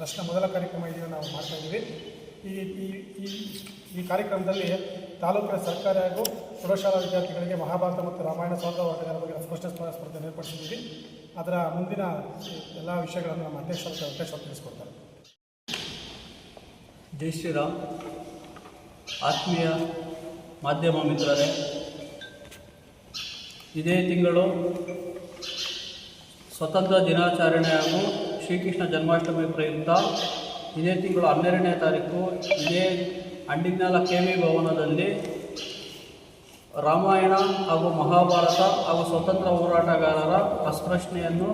ವರ್ಷದ ಮೊದಲ ಕಾರ್ಯಕ್ರಮ ಇದೆಯೋ ನಾವು ಮಾಡ್ತಾ ಇದ್ದೀವಿ. ಈ ಈ ಈ ಈ ಕಾರ್ಯಕ್ರಮದಲ್ಲಿ ತಾಲೂಕಿನ ಸರ್ಕಾರಿ ಹಾಗೂ ಪ್ರೌಢಶಾಲಾ ವಿದ್ಯಾರ್ಥಿಗಳಿಗೆ ಮಹಾಭಾರತ ಮತ್ತು ರಾಮಾಯಣ ಸೌಧ ಹೋರಾಟಗಾರರ ಬಗ್ಗೆ ಸ್ಪಷ್ಟ ಸ್ಪರ್ಧೆ ಏರ್ಪಡಿಸಿದ್ದೀವಿ. ಅದರ ಮುಂದಿನ ಎಲ್ಲ ವಿಷಯಗಳನ್ನು ನಮ್ಮ ಅಧ್ಯಕ್ಷರ ಅಧ್ಯಕ್ಷರು ತಿಳಿಸ್ಕೊಡ್ತಾರೆ. ಜೈ ಶ್ರೀರಾಮ್. ಆತ್ಮೀಯ ಮಾಧ್ಯಮ ಮಿತ್ರರೇ, ಇದೇ ತಿಂಗಳು ಸ್ವತಂತ್ರ ದಿನಾಚರಣೆ ಹಾಗೂ ಶ್ರೀಕೃಷ್ಣ ಜನ್ಮಾಷ್ಟಮಿ ಪ್ರಯುಕ್ತ ಇದೇ ತಿಂಗಳು ಹನ್ನೆರಡನೇ ತಾರೀಕು, ಇದೇ ಅಂಡಿಗ್ನಾಲ ಕೆ ವಿ ಭವನದಲ್ಲಿ ರಾಮಾಯಣ ಹಾಗೂ ಮಹಾಭಾರತ ಹಾಗೂ ಸ್ವತಂತ್ರ ಹೋರಾಟಗಾರರ ಅಸ್ಪ್ರಶ್ನೆಯನ್ನು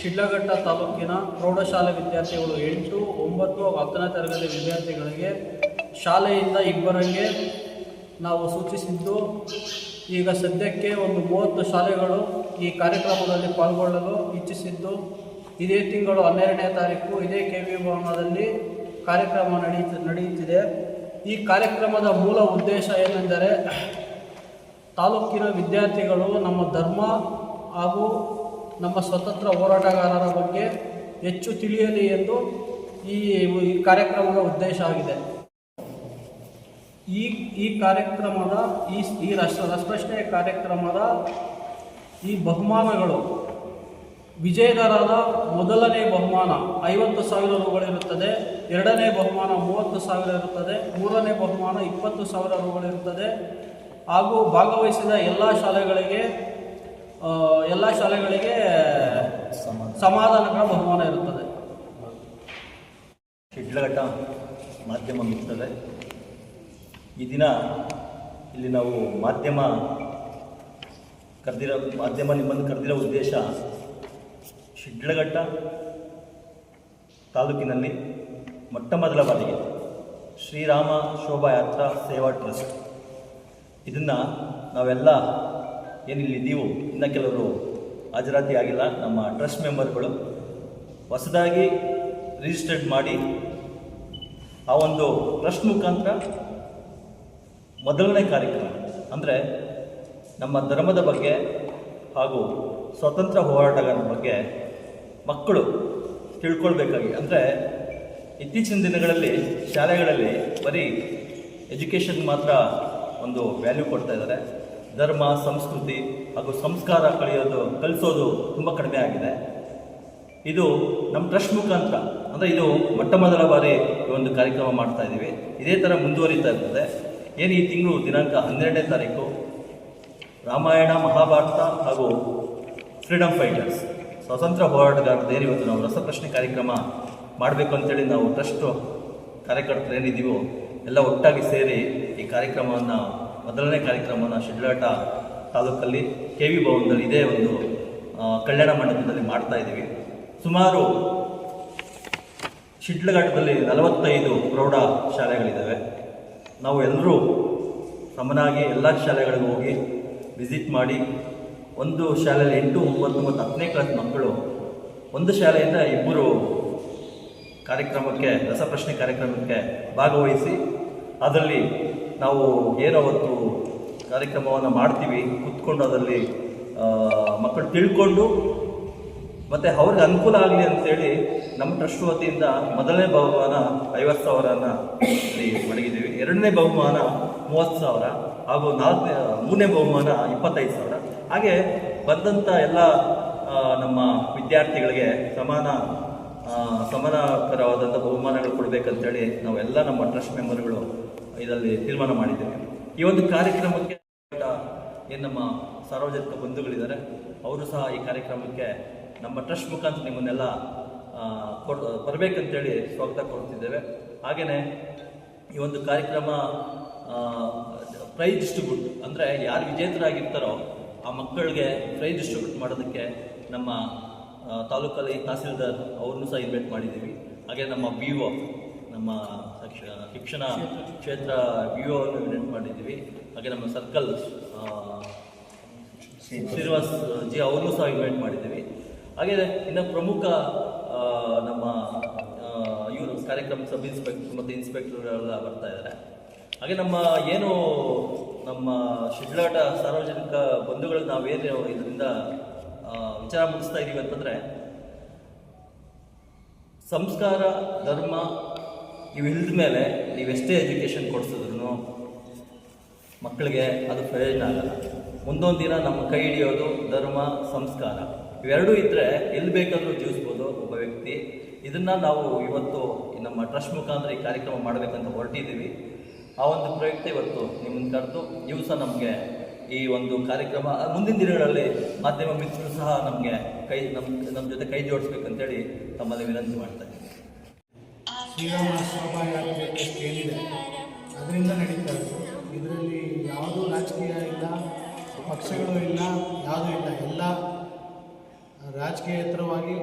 ಶಿಡ್ಲಘಟ್ಟ ತಾಲೂಕಿನ ಪ್ರೌಢಶಾಲೆ ವಿದ್ಯಾರ್ಥಿಗಳು ಎಂಟು ಒಂಬತ್ತು ಹತ್ತನೇ ತರಗತಿ ವಿದ್ಯಾರ್ಥಿಗಳಿಗೆ ಶಾಲೆಯಿಂದ ಇಬ್ಬರಿಗೆ ನಾವು ಸೂಚಿಸಿದ್ದು, ಈಗ ಸದ್ಯಕ್ಕೆ ಒಂದು ಮೂವತ್ತು ಶಾಲೆಗಳು ಈ ಕಾರ್ಯಕ್ರಮದಲ್ಲಿ ಪಾಲ್ಗೊಳ್ಳಲು ಇಚ್ಛಿಸಿದ್ದು ಇದೇ ತಿಂಗಳು ಹನ್ನೆರಡನೇ ತಾರೀಕು ಇದೇ ಕೆ ವಿ ಭವನದಲ್ಲಿ ಕಾರ್ಯಕ್ರಮ ನಡೆಯುತ್ತ ನಡೆಯುತ್ತಿದೆ. ಈ ಕಾರ್ಯಕ್ರಮದ ಮೂಲ ಉದ್ದೇಶ ಏನೆಂದರೆ ತಾಲೂಕಿನ ವಿದ್ಯಾರ್ಥಿಗಳು ನಮ್ಮ ಧರ್ಮ ಹಾಗೂ ನಮ್ಮ ಸ್ವತಂತ್ರ ಹೋರಾಟಗಾರರ ಬಗ್ಗೆ ಹೆಚ್ಚು ತಿಳಿಯಲಿ ಎಂದು ಈ ಕಾರ್ಯಕ್ರಮದ ಉದ್ದೇಶ ಆಗಿದೆ. ಈ ಈ ಕಾರ್ಯಕ್ರಮದ ಈ ಈ ರಸಪ್ರಶ್ನೆ ಕಾರ್ಯಕ್ರಮದ ಈ ಬಹುಮಾನಗಳು ವಿಜೇತರಾದ ಮೊದಲನೇ ಬಹುಮಾನ ಐವತ್ತು ಸಾವಿರ ರೂಗಳಿರುತ್ತದೆ ಎರಡನೇ ಬಹುಮಾನ ಮೂವತ್ತು ಸಾವಿರ ಇರುತ್ತದೆ, ಮೂರನೇ ಬಹುಮಾನ ಇಪ್ಪತ್ತು ಸಾವಿರ ರೂಗಳಿರುತ್ತದೆ ಹಾಗೂ ಭಾಗವಹಿಸಿದ ಎಲ್ಲ ಶಾಲೆಗಳಿಗೆ ಎಲ್ಲ ಶಾಲೆಗಳಿಗೆ ಸಮಾಧಾನಗಳ ಬಹುಮಾನ ಇರುತ್ತದೆ. ಶಿಡ್ಲಘಟ್ಟ ಮಾಧ್ಯಮ ಮಿತ್ರರೇ, ಈ ದಿನ ಇಲ್ಲಿ ನಾವು ಮಾಧ್ಯಮ ಕರೆದಿರೋ, ಮಾಧ್ಯಮ ನಿಮ್ಮನ್ನು ಕರೆದಿರೋ ಉದ್ದೇಶ ಶಿಡ್ಲಘಟ್ಟ ತಾಲೂಕಿನಲ್ಲಿ ಮೊಟ್ಟ ಮೊದಲ ಬಾರಿಗೆ ಶ್ರೀರಾಮ ಶೋಭಾಯಾತ್ರಾ ಸೇವಾ ಟ್ರಸ್ಟ್. ಇದನ್ನು ನಾವೆಲ್ಲ ಏನಿಲ್ಲಿದ್ದೀವೋ ಇನ್ನು ಕೆಲವರು ಹಾಜರಾತಿ ಆಗಿಲ್ಲ, ನಮ್ಮ ಟ್ರಸ್ಟ್ ಮೆಂಬರ್ಗಳು ಹೊಸದಾಗಿ ರಿಜಿಸ್ಟರ್ಡ್ ಮಾಡಿ ಆ ಒಂದು ಟ್ರಸ್ಟ್ ಮುಖಾಂತರ ಮೊದಲನೇ ಕಾರ್ಯಕ್ರಮ, ಅಂದರೆ ನಮ್ಮ ಧರ್ಮದ ಬಗ್ಗೆ ಹಾಗೂ ಸ್ವತಂತ್ರ ಹೋರಾಟಗಾರರ ಬಗ್ಗೆ ಮಕ್ಕಳು ತಿಳ್ಕೊಳ್ಬೇಕಾಗಿ. ಅಂದರೆ ಇತ್ತೀಚಿನ ದಿನಗಳಲ್ಲಿ ಶಾಲೆಗಳಲ್ಲಿ ಬರೀ ಎಜುಕೇಷನ್ ಮಾತ್ರ ಒಂದು ವ್ಯಾಲ್ಯೂ ಕೊಡ್ತಾ ಇದ್ದಾರೆ. ಧರ್ಮ, ಸಂಸ್ಕೃತಿ ಹಾಗೂ ಸಂಸ್ಕಾರ ಕಲಿಯೋದು ಕಲಿಸೋದು ತುಂಬ ಕಡಿಮೆ ಆಗಿದೆ. ಇದು ನಮ್ಮ ಟ್ರಸ್ಟ್ ಮುಖಾಂತರ, ಅಂದರೆ ಇದು ಮೊಟ್ಟ ಮೊದಲ ಬಾರಿ ಈ ಒಂದು ಕಾರ್ಯಕ್ರಮ ಮಾಡ್ತಾ ಇದ್ದೀವಿ. ಇದೇ ಥರ ಮುಂದುವರಿತಾ ಇರ್ತದೆ. ಏನು ಈ ತಿಂಗಳು ದಿನಾಂಕ ಹನ್ನೆರಡನೇ ತಾರೀಕು? ರಾಮಾಯಣ, ಮಹಾಭಾರತ ಹಾಗೂ ಫ್ರೀಡಮ್ ಫೈಟರ್ಸ್ ಸ್ವಾತಂತ್ರ್ಯ ಹೋರಾಟಗಾರರದ್ದು ಏನು ಇವತ್ತು ನಾವು ರಸಪ್ರಶ್ನೆ ಕಾರ್ಯಕ್ರಮ ಮಾಡಬೇಕು ಅಂತೇಳಿ ನಾವು ಟ್ರಸ್ಟು ಕಾರ್ಯಕರ್ತರು ಏನಿದ್ದೀವೋ ಎಲ್ಲ ಒಟ್ಟಾಗಿ ಸೇರಿ ಈ ಕಾರ್ಯಕ್ರಮವನ್ನು, ಮೊದಲನೇ ಕಾರ್ಯಕ್ರಮವನ್ನು ಶಿಡ್ಲಾಟ ತಾಲೂಕಲ್ಲಿ ಕೆ ವಿ ಭವನದಲ್ಲಿ ಇದೇ ಒಂದು ಕಲ್ಯಾಣ ಮಂಟಪದಲ್ಲಿ ಮಾಡ್ತಾ ಇದ್ದೀವಿ. ಸುಮಾರು ಶಿಡ್ಲಘಾಟದಲ್ಲಿ ನಲವತ್ತೈದು ಪ್ರೌಢ ಶಾಲೆಗಳಿದ್ದಾವೆ. ನಾವು ಎಲ್ಲರೂ ಸಮನಾಗಿ ಎಲ್ಲ ಶಾಲೆಗಳಿಗೂ ಹೋಗಿ ವಿಸಿಟ್ ಮಾಡಿ ಒಂದು ಶಾಲೆಯಲ್ಲಿ ಎಂಟು, ಒಂಬತ್ತು ಮತ್ತು ಹತ್ತನೇ ಕ್ಲಾಸ್ ಮಕ್ಕಳು ಒಂದು ಶಾಲೆಯಿಂದ ಇಬ್ಬರು ಕಾರ್ಯಕ್ರಮಕ್ಕೆ, ರಸಪ್ರಶ್ನೆ ಕಾರ್ಯಕ್ರಮಕ್ಕೆ ಭಾಗವಹಿಸಿ ಅದರಲ್ಲಿ ನಾವು ಏನೋ ಒಂದು ಕಾರ್ಯಕ್ರಮವನ್ನು ಮಾಡ್ತೀವಿ. ಕೂತ್ಕೊಂಡು ಅದರಲ್ಲಿ ಮಕ್ಕಳು ತಿಳ್ಕೊಂಡು ಮತ್ತು ಅವ್ರಿಗೆ ಅನುಕೂಲ ಆಗಲಿ ಅಂತೇಳಿ ನಮ್ಮ ಟ್ರಸ್ಟ್ ವತಿಯಿಂದ ಮೊದಲನೇ ಬಹುಮಾನ ಐವತ್ತು ಸಾವಿರನ ಇಲ್ಲಿ ಮಡಗಿದ್ದೀವಿ. ಎರಡನೇ ಬಹುಮಾನ ಮೂವತ್ತು ಸಾವಿರ ಹಾಗೂ ನಾಲ್ಕನೇ, ಮೂರನೇ ಬಹುಮಾನ ಇಪ್ಪತ್ತೈದು ಸಾವಿರ. ಹಾಗೆ ಬಂದಂಥ ಎಲ್ಲ ನಮ್ಮ ವಿದ್ಯಾರ್ಥಿಗಳಿಗೆ ಸಮಾನ ಸಮಾನಕರವಾದಂಥ ಬಹುಮಾನಗಳು ಕೊಡಬೇಕಂತೇಳಿ ನಾವೆಲ್ಲ ನಮ್ಮ ಟ್ರಸ್ಟ್ ಮೆಂಬರ್ಗಳು ಇದರಲ್ಲಿ ತೀರ್ಮಾನ ಮಾಡಿದ್ದೇವೆ. ಈ ಒಂದು ಕಾರ್ಯಕ್ರಮಕ್ಕೆ ಏನು ನಮ್ಮ ಸಾರ್ವಜನಿಕ ಬಂಧುಗಳಿದ್ದಾರೆ, ಅವರು ಸಹ ಈ ಕಾರ್ಯಕ್ರಮಕ್ಕೆ ನಮ್ಮ ಟ್ರಸ್ಟ್ ಮುಖಾಂತರ ನಿಮ್ಮನ್ನೆಲ್ಲ ಕೊಡ್, ಬರಬೇಕಂತೇಳಿ ಸ್ವಾಗತ ಕೊಡ್ತಿದ್ದೇವೆ ಹಾಗೆಯೇ ಈ ಒಂದು ಕಾರ್ಯಕ್ರಮ ಪ್ರೈಸ್ ಡಿಸ್ಟ್ರಿಬ್ಯೂಟ್ ಅಂದರೆ ಯಾರು ವಿಜೇತರಾಗಿರ್ತಾರೋ ಆ ಮಕ್ಕಳಿಗೆ ಪ್ರೈಸ್ ಡಿಸ್ಟ್ರಿಬ್ಯೂಟ್ ಮಾಡೋದಕ್ಕೆ ನಮ್ಮ ತಾಲೂಕಲ್ಲಿ ತಹಸೀಲ್ದಾರ್ ಅವ್ರನ್ನೂ ಸಹ ಇನ್ವೈಟ್ ಮಾಡಿದ್ದೀವಿ. ಹಾಗೆ ನಮ್ಮ ಬಿ ಒ ನಮ್ಮ, ಶಿಕ್ಷ- ಶಿಕ್ಷಣ ಕ್ಷೇತ್ರ ಬಿ ಒ ಇನ್ವೈಟ್ ಮಾಡಿದ್ದೀವಿ. ಹಾಗೆ ನಮ್ಮ ಸರ್ಕಲ್ ಶ್ರೀನಿವಾಸ್ ಜಿ ಅವ್ರನ್ನೂ ಸಹ ಇನ್ವೈಟ್ ಮಾಡಿದ್ದೀವಿ. ಹಾಗೆ ಇನ್ನು ಪ್ರಮುಖ ನಮ್ಮ ಇವರು ಕಾರ್ಯಕ್ರಮ ಸಬ್, ಇನ್ಸ್ಪೆಕ್ಟರ್ ಮತ್ತು ಇನ್ಸ್ಪೆಕ್ಟರ್ ಎಲ್ಲ ಬರ್ತಾ ಇದ್ದಾರೆ. ಹಾಗೆ ನಮ್ಮ ಏನು ನಮ್ಮ ಶಿಡ್ಲಾಟ ಸಾರ್ವಜನಿಕ ಬಂಧುಗಳು ನಾವೇನು ಇದರಿಂದ ವಿಚಾರ ಮುಗಿಸ್ತಾ ಇದ್ದೀವಿ ಅಂತಂದರೆ, ಸಂಸ್ಕಾರ, ಧರ್ಮ ಇವು ಇಲ್ದ ಮೇಲೆ ನೀವೆಷ್ಟೇ ಎಜುಕೇಷನ್ ಕೊಡಿಸಿದ್ರು ಮಕ್ಕಳಿಗೆ ಅದು ಪ್ರಯೋಜನ ಆಗಲ್ಲ. ಮುಂದೊಂದು ದಿನ ನಮ್ಮ ಕೈ ಹಿಡಿಯೋದು ಧರ್ಮ, ಸಂಸ್ಕಾರ. ಇವೆರಡೂ ಇದ್ದರೆ ಎಲ್ಲಿ ಬೇಕಾದರೂ ಜೀವಿಸ್ಬೋದು ಒಬ್ಬ ವ್ಯಕ್ತಿ. ಇದನ್ನು ನಾವು ಇವತ್ತು ನಮ್ಮ ಟ್ರಸ್ಟ್ ಮುಖಾಂತರ ಈ ಕಾರ್ಯಕ್ರಮ ಮಾಡಬೇಕಂತ ಹೊರಟಿದ್ದೀವಿ. ಆ ಒಂದು ಪ್ರಯುಕ್ತ ಇವತ್ತು ನಿಮ್ಮನ್ನು ಕರೆದು ನೀವು ಸಹ ನಮಗೆ ಈ ಒಂದು ಕಾರ್ಯಕ್ರಮ ಮುಂದಿನ ದಿನಗಳಲ್ಲಿ ಮಾಧ್ಯಮ ಮಿತ್ರರು ಸಹ ನಮಗೆ ಕೈ ನಮ್ಮ ನಮ್ಮ ಜೊತೆ ಕೈ ಜೋಡಿಸ್ಬೇಕಂತೇಳಿ ತಮ್ಮಲ್ಲಿ ವಿನಂತಿ ಮಾಡ್ತಾ ಇದ್ದೀನಿ ಏನಿದೆ ಅದರಿಂದ ನಡೀತಾ ಇದರಲ್ಲಿ ಯಾವುದೂ ರಾಜಕೀಯ ಇಲ್ಲ, ಪಕ್ಷಗಳು ಇಲ್ಲ, ಯಾವುದೂ ಇಲ್ಲ. ಎಲ್ಲ ರಾಜಕೀಯೇತರವಾಗಿ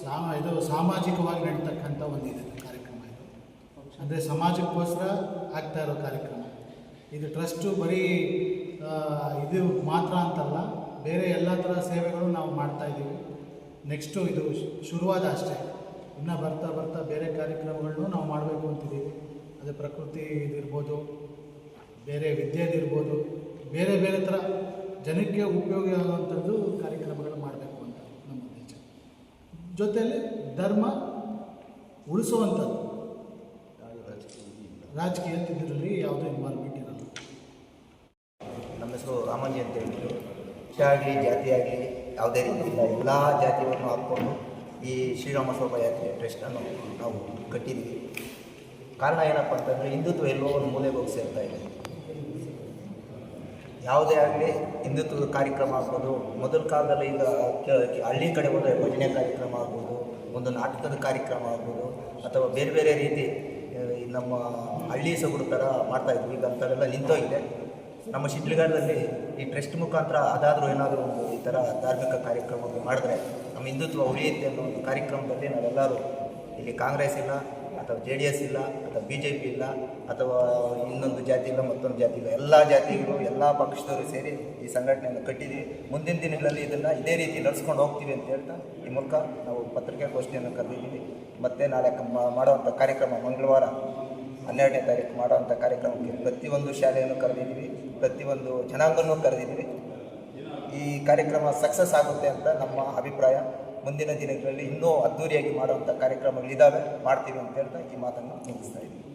ಸಾಮ, ಇದು ಸಾಮಾಜಿಕವಾಗಿ ನಡೀತಕ್ಕಂಥ ಒಂದಿದೆ. ಅಂದರೆ ಸಮಾಜಕ್ಕೋಸ್ಕರ ಆಗ್ತಾ ಇರೋ ಕಾರ್ಯಕ್ರಮ. ಇದು ಟ್ರಸ್ಟು ಬರೀ ಇದು ಮಾತ್ರ ಅಂತಲ್ಲ, ಬೇರೆ ಎಲ್ಲ ಥರ ಸೇವೆಗಳು ನಾವು ಮಾಡ್ತಾ ಇದ್ದೀವಿ. ನೆಕ್ಸ್ಟು ಇದು ಶುರುವಾದ ಅಷ್ಟೇ. ಇನ್ನು ಬರ್ತಾ ಬರ್ತಾ ಬೇರೆ ಕಾರ್ಯಕ್ರಮಗಳನ್ನು ನಾವು ಮಾಡಬೇಕು ಅಂತಿದ್ದೀವಿ. ಅದೇ ಪ್ರಕೃತಿ ಇದಿರ್ಬೋದು, ಬೇರೆ ವಿದ್ಯೆದಿರ್ಬೋದು ಬೇರೆ ಬೇರೆ ಥರ ಜನಕ್ಕೆ ಉಪಯೋಗ ಆಗುವಂಥದ್ದು ಕಾರ್ಯಕ್ರಮಗಳು ಮಾಡಬೇಕು ಅಂತ ನಮ್ಮ ಉದ್ದೇಶ. ಜೊತೆಯಲ್ಲಿ ಧರ್ಮ ಉಳಿಸುವಂಥದ್ದು ರಾಜಕೀಯ ಇದರಲ್ಲಿ ಯಾವುದೂ ಇನ್ವಾಲ್ವ್ಮೆಂಟ್ ಇರಲ್ಲ. ನಮ್ಮ ಹೆಸರು ರಾಮಾಜಿ ಅಂತ ಹೇಳಿದ್ರು ಪಕ್ಷ ಆಗಲಿ ಜಾತಿ ಆಗಲಿ ಯಾವುದೇ ಇಲ್ಲ. ಎಲ್ಲ ಜಾತಿಯನ್ನು ಹಾಕ್ಕೊಂಡು ಈ ಶ್ರೀರಾಮ ಶೋಭಾಯಾತ್ರೆ ಟ್ರಸ್ಟನ್ನು ನಾವು ಕಟ್ಟಿದ್ದೀವಿ. ಕಾರಣ ಏನಪ್ಪ ಅಂತಂದರೆ ಹಿಂದುತ್ವ ಎಲ್ಲೋ ಒಂದು ಮೂಲೆಗೆ ಹೋಗಿ ಸೇರ್ತಾ ಇದೆ. ಯಾವುದೇ ಆಗಲಿ ಹಿಂದುತ್ವದ ಕಾರ್ಯಕ್ರಮ ಆಗ್ಬೋದು. ಮೊದಲ ಕಾಲದಲ್ಲಿ ಈಗ ಹಳ್ಳಿ ಕಡೆ ಒಂದು ಭಜನೆ ಕಾರ್ಯಕ್ರಮ ಆಗ್ಬೋದು, ಒಂದು ನಾಟಕದ ಕಾರ್ಯಕ್ರಮ ಆಗ್ಬೋದು, ಅಥವಾ ಬೇರೆ ಬೇರೆ ರೀತಿ ನಮ್ಮ ಹಳ್ಳಿ ಸೊಗಡು ಥರ ಮಾಡ್ತಾಯಿದ್ವಿ ಈಗ ಅಂಥವೆಲ್ಲ ನಿಂತೋಗಿದೆ ನಮ್ಮ ಶಿಡ್ಲಘಟ್ಟದಲ್ಲಿ ಈ ಟ್ರಸ್ಟ್ ಮುಖಾಂತರ ಅದಾದರೂ ಏನಾದರೂ ಒಂದು ಈ ಥರ ಧಾರ್ಮಿಕ ಕಾರ್ಯಕ್ರಮಗಳು ಮಾಡಿದ್ರೆ ನಮ್ಮ ಹಿಂದುತ್ವ ಉಳಿಯುತ್ತೆ ಅನ್ನೋ ಒಂದು ಕಾರ್ಯಕ್ರಮದಲ್ಲಿ ನಾವೆಲ್ಲರೂ ಇಲ್ಲಿ ಕಾಂಗ್ರೆಸ್ ಇಲ್ಲ ಅಥವಾ ಜೆ ಡಿ ಎಸ್ ಇಲ್ಲ, ಅಥವಾ ಬಿ ಜೆ ಪಿ ಇಲ್ಲ, ಅಥವಾ ಇನ್ನೊಂದು ಜಾತಿ ಇಲ್ಲ, ಮತ್ತೊಂದು ಜಾತಿ ಇಲ್ಲ, ಎಲ್ಲ ಜಾತಿಗಳು, ಎಲ್ಲ ಪಕ್ಷದವರು ಸೇರಿ ಈ ಸಂಘಟನೆಯನ್ನು ಕಟ್ಟಿದ್ದೀವಿ. ಮುಂದಿನ ದಿನಗಳಲ್ಲಿ ಇದನ್ನು ಇದೇ ರೀತಿ ನಡೆಸ್ಕೊಂಡು ಹೋಗ್ತೀವಿ ಅಂತ ಹೇಳ್ತಾ ಈ ಮೂಲಕ ನಾವು ಪತ್ರಿಕಾಗೋಷ್ಠಿಯನ್ನು ಕರೆದಿದ್ದೀವಿ. ಮತ್ತು ನಾಳೆ ಮಾಡುವಂಥ ಕಾರ್ಯಕ್ರಮ ಮಂಗಳವಾರ ಹನ್ನೆರಡನೇ ತಾರೀಕು ಮಾಡುವಂಥ ಕಾರ್ಯಕ್ರಮಕ್ಕೆ ಪ್ರತಿಯೊಂದು ಶಾಲೆಯನ್ನು ಕರೆದಿದ್ದೀವಿ, ಪ್ರತಿಯೊಂದು ಜನಾಂಗನೂ ಕರೆದಿದ್ದೀವಿ. ಈ ಕಾರ್ಯಕ್ರಮ ಸಕ್ಸಸ್ ಆಗುತ್ತೆ ಅಂತ ನಮ್ಮ ಅಭಿಪ್ರಾಯ. ಮುಂದಿನ ದಿನಗಳಲ್ಲಿ ಇನ್ನೂ ಅದ್ಧೂರಿಯಾಗಿ ಮಾಡುವಂಥ ಕಾರ್ಯಕ್ರಮಗಳಿದ್ದಾವೆ ಮಾಡ್ತೀವಿ ಅಂತ ಹೇಳ್ತಾ ಈ ಮಾತನ್ನು ಮುಗಿಸ್ತಾ ಇದ್ದೀನಿ.